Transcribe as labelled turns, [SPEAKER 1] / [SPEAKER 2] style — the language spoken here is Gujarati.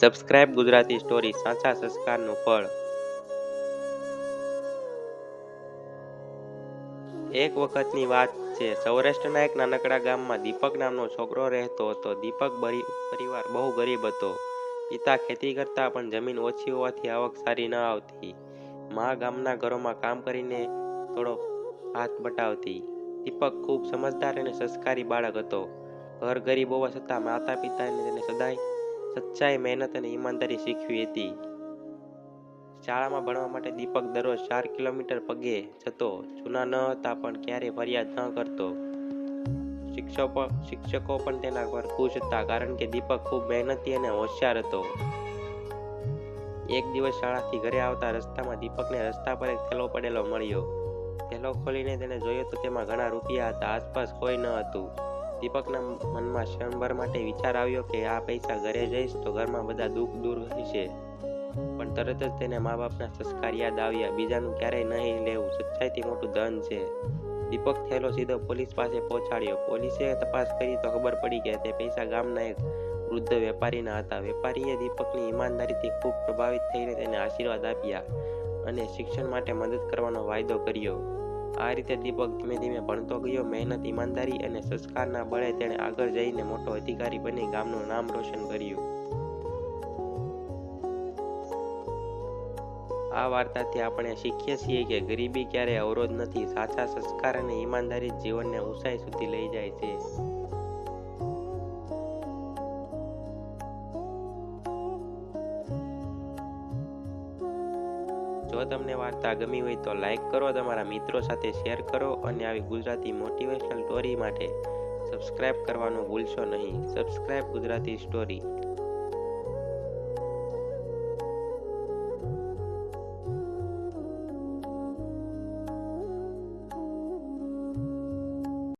[SPEAKER 1] સબસ્ક્રાઇબ ગુજરાતી સ્ટોરી સાચા સંસ્કારનું ફળ. એક વખતની વાત છે સૌરાષ્ટ્રના એક નાનકડા ગામમાં દીપક નામનો છોકરો રહેતો હતો. દીપક પરિવાર બહુ ગરીબ હતો. પિતા ખેતી કરતા પણ જમીન ઓછી હોવાથી આવક સારી ન આવતી. મા ગામના ઘરોમાં કામ કરીને થોડો હાથ બટાવતી. દીપક ખૂબ સમજદાર અને સંસ્કારી બાળક હતો. ઘર ગરીબ હોવા છતાં માતા પિતાને તેને સદાય સચ્ચાઈ, મહેનત અને ઈમાનદારી શીખવી હતી. શાળામાં ભણવા માટે દીપક દરરોજ ચાર કિલોમીટર પગે જતો. જૂના ન હતા પણ ક્યારેય ફરિયાદ ન કરતો. શિક્ષકો શિક્ષકો પણ તેના પર ખુશ હતા કારણ કે દીપક ખૂબ મહેનતી અને હોશિયાર હતો. એક દિવસ શાળાથી ઘરે આવતા રસ્તામાં દીપકને રસ્તા પર એક થેલો પડેલો મળ્યો. થેલો ખોલીને તેને જોયો તો તેમાં ઘણા રૂપિયા હતા. આસપાસ કોઈ ન હતું. દીપકના મનમાં ક્ષણભર માટે વિચાર આવ્યો કે આ પૈસા ઘરે જઈશ તો ઘરમાં બધા દુઃખ દૂર હશે. પણ તરત જ તેને મા બાપના સંસ્કાર યાદ આવ્યા. બીજાનું ક્યારેય નહીં લેવું. સચ્ચાઈથી મોટું ધન છે. દીપક થેલો સીધો પોલીસ પાસે પહોંચાડ્યો. પોલીસે તપાસ કરી તો ખબર પડી કે તે પૈસા ગામના એક વૃદ્ધ વેપારીના હતા. વેપારીએ દીપકની ઈમાનદારીથી ખૂબ પ્રભાવિત થઈને તેને આશીર્વાદ આપ્યા અને શિક્ષણ માટે મદદ કરવાનો વાયદો કર્યો. આ રીતે દીપક ધીમે ધીમે ભણતો ગયો. મહેનત, ઈમાનદારી અને સંસ્કારના બળે તેણે આગળ જઈને મોટો અધિકારી બની ગામનું નામ રોશન કર્યું. આ વાર્તાથી આપણે શીખીએ છીએ કે ગરીબી ક્યારેય અવરોધ નથી. સાચા સંસ્કાર અને ઈમાનદારી જીવનને ઊંચાઈ સુધી લઈ જાય છે. જો તમને વાર્તા ગમી હોય તો લાઈક કરો, તમારા મિત્રો સાથે શેર કરો અને આવી ગુજરાતી મોટિવેશનલ સ્ટોરી માટે સબસ્ક્રાઇબ કરવાનું ભૂલશો નહીં. Subscribe Gujarati story